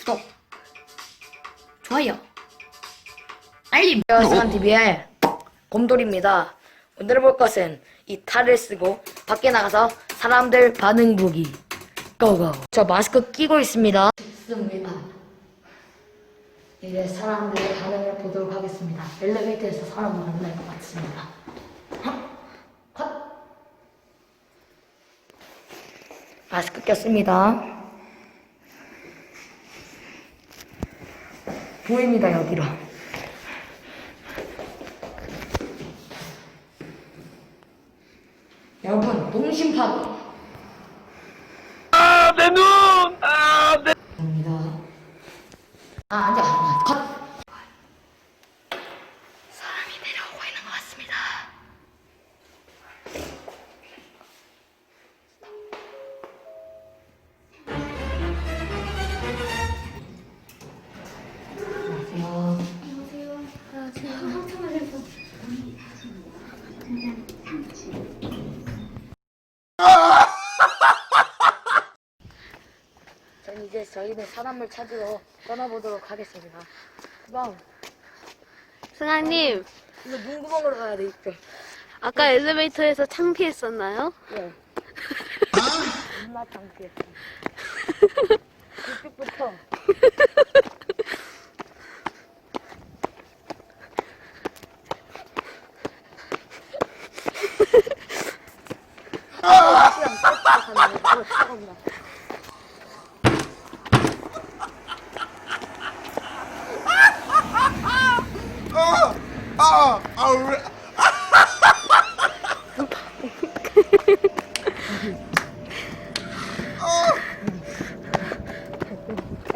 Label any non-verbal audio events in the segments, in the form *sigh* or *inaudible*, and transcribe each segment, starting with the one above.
구독, 좋아요, 알림. 안녕하세요, TV의 곰돌입니다. 오늘 볼 것은 이 탈을 쓰고 밖에 나가서 사람들 반응 보기. 고고. 저 마스크 끼고 있습니다. 좋습니다. 이제 사람들의 반응을 보도록 하겠습니다. 엘리베이터에서 사람을 만날 것 같습니다. 마스크 꼈습니다. 보입니다 여기로. 여러분 동심파도 아, 내 눈! 아, 내 입니다. 아 앉아 아, *laughs* 전 이제 저희는 사람을 찾으러 떠나보도록 하겠습니다. 그럼 승아님, 이거 눈구멍으로 가야 돼 이쪽. 아까 엘리베이터에서 창피했었나요? 예. 존나 창피했어. 이쪽부터. 시간 뺏고 가는 거 차갑니다. 아, 아, 왜? 아,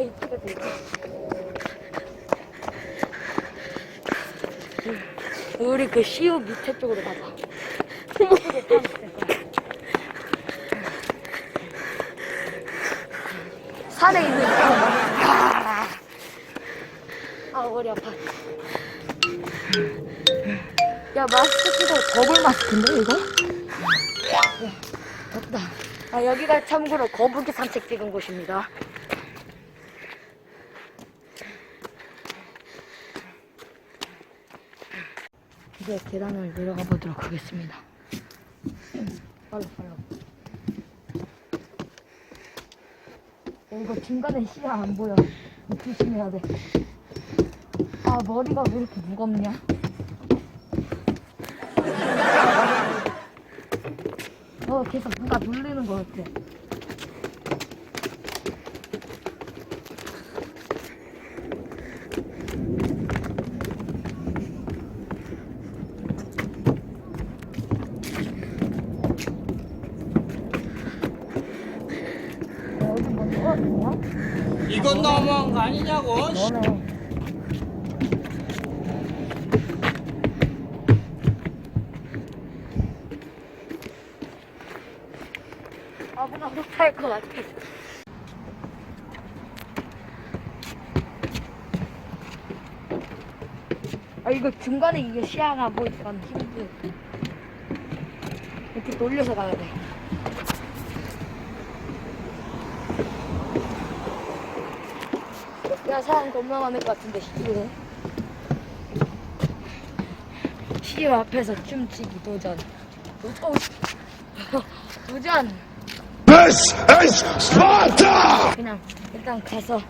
이쪽에 들고. 우리 그 시우 밑에 쪽으로 가자. 이쪽에 타면 될 거야. 산에 있는 거. 아, 머리 아파. 야, 마스크 쓰고 거울 마스크인데, 이거? 야, 덥다. 아, 여기가 참고로 거북이 산책 찍은 곳입니다. 이제 계단을 내려가 보도록 하겠습니다. 빨리 빨리. 어, 이거 중간에 시야 안 보여. 조심해야 돼. 아 머리가 왜 이렇게 무겁냐? 어 계속 누가 눌리는 것 같아. 어, 여기 뭐 떨어졌냐? 이건 너무한 거 아니냐고? 너네. 아무나 못할 것 같아. 아 이거 중간에 이게 시야가 안 보이니까 힘들. 이렇게 돌려서 가야 돼. 야 사람 겁나 많을 것 같은데. 시집에 시집 앞에서 춤추기 도전. 도, 어, *laughs* 도전. This is Sparta! 그냥 일단 가서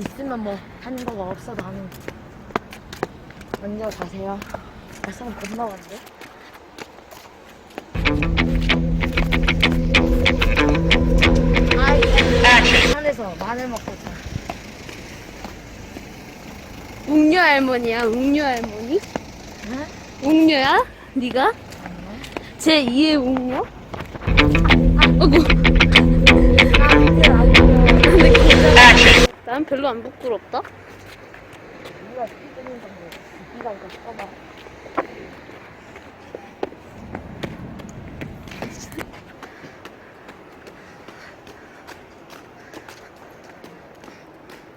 있으면 뭐 하는 거가 없어도 하는 거. 먼저 가세요. 아 사람 겁나 많은데. 아이 산에서 마늘 먹고 있잖아 웅녀 할머니야, 웅녀 할머니? 응? 웅녀야? 네가? 제 2의 웅녀? 어구, 난 별로 안 부끄럽다.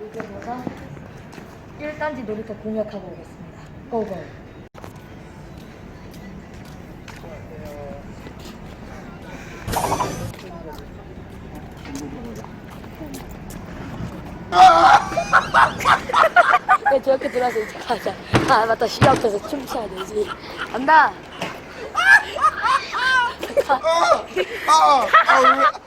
이제 뭐가 1단지 놀이터 공략하고 오겠습니다 고고 네, 저렇게 들어서 이제 가자. 아, 맞다. 시계 앞에서 춤춰야 되지. 간다. 아, 아, 왜?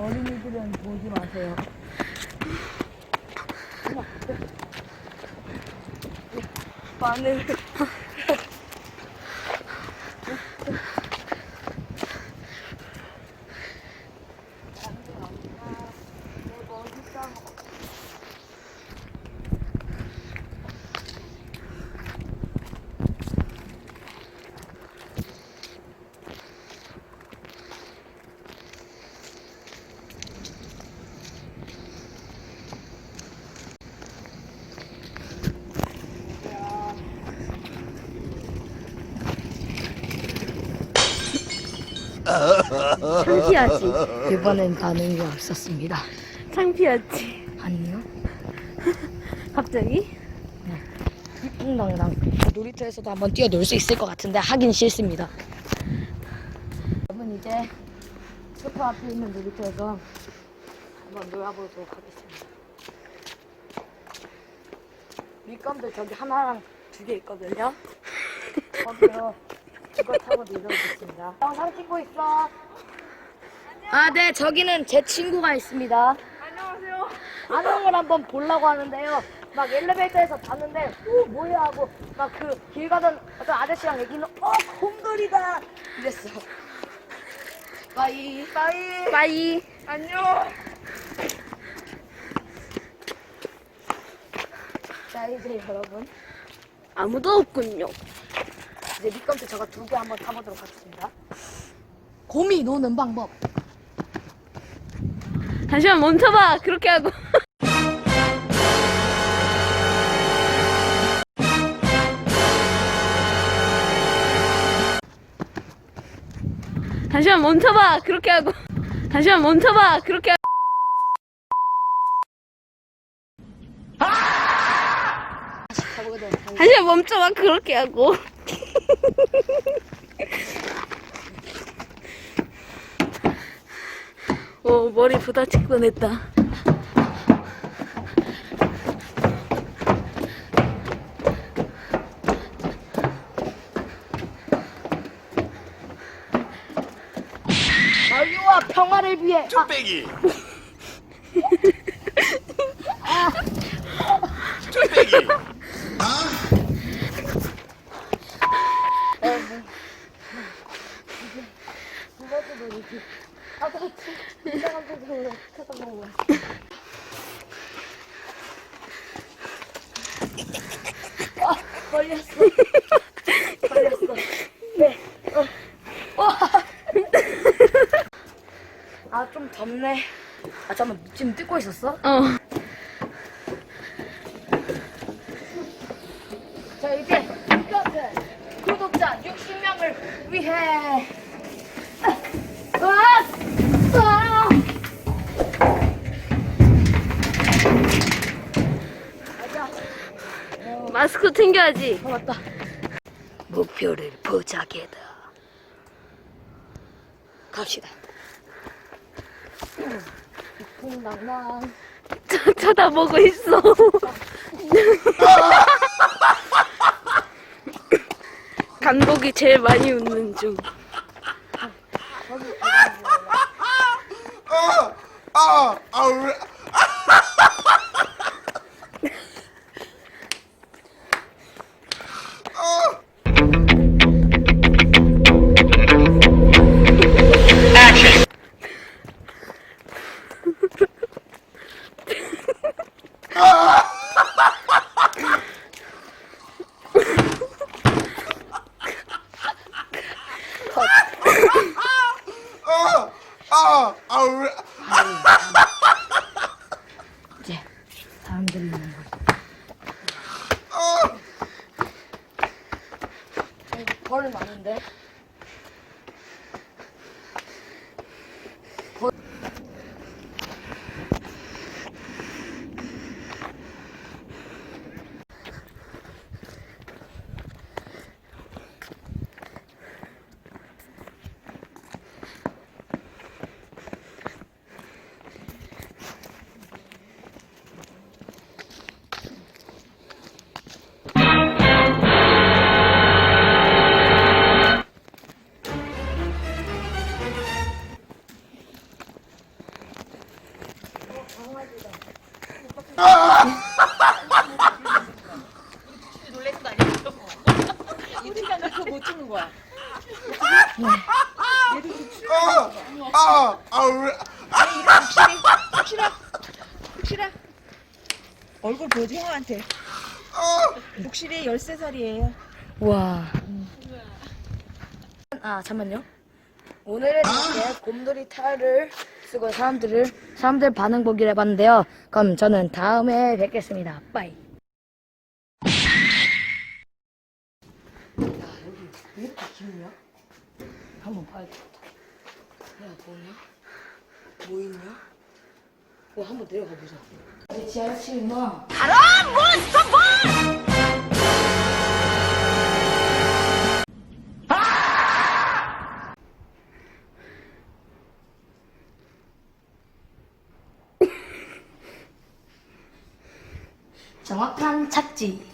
어린이들은 보지 마세요. 마늘. 창피하지. 이번엔 반응이 없었습니다. 창피하지. 아니요. *laughs* 갑자기? 퐁당당 놀이터에서도 한번 뛰어놀 수 있을 것 같은데 하긴 싫습니다. 여러분 이제 소파 앞에 있는 놀이터에서 한번 놀아보도록 하겠습니다. 밑감들 저기 하나랑 두 개 있거든요. *laughs* 거기로 이거 타고 내려오겠습니다. 영상 찍고 있어. 아, 네, 저기는 제 친구가 있습니다. 안녕하세요. 아는 걸 한번 보려고 하는데요. 막 엘리베이터에서 봤는데, 오, 뭐야 하고, 막 그 길 가던 어떤 아저씨랑 얘기는, 어, 곰돌이다! 이랬어. 빠이, 빠이. 빠이. 안녕. 자, 이제 여러분. 아무도 없군요. 이제 밑감도 저거 두개 한번 타보도록 하겠습니다. 곰이 노는 방법. 잠시만 멈춰봐. 그렇게 하고. *laughs* 잠시만 멈춰봐. 그렇게 하고. 잠시만 멈춰봐. 그렇게 하고. *laughs* 잠시만 멈춰봐. 그렇게 하고. *laughs* 오, 머리 부다칠 뻔했다. 자유와 평화를 위해. 아, 쭈빼기. *laughs* 쭈빼기. 두 번째 놀이기. 아, 그렇지. 이상한 쪽으로 쳐다보고. 아, 걸렸어. 걸렸어. 네. 어. 와. 아, 좀 덥네. 아, 잠깐만. 지금 뜯고 있었어? 어. 자, 이제 구독자 60명을 위해. 아! 아! 가자. 마스크 챙겨야지. 어, 맞다. 목표를 포착해다. 갑시다. 퐁당당. 쳐- 쳐다보고 있어. *laughs* 간복이 제일 많이 웃는 중. 아, 아, 아, 왜? 아, 아, 아, 왜? 이제 사람들이 있는 곳. 아, 벌 많은데? 아, 아, 아, 왜? 혹시나 혹시나 얼굴 보여줘 형한테 아, 독실이 13살이에요 와. 아, 잠만요. 오늘은 이렇게 곰돌이 탈을 쓰고 사람들을, 사람들 반응 보기를 해봤는데요. 그럼 저는 다음에 뵙겠습니다. 빠이. 야, 여기 깊냐? 한번 봐야겠다. 야, 뭐냐? 뭐 있냐? 어, 한번 내려가 보자. 내 지하 1층이나. 정확한 착지.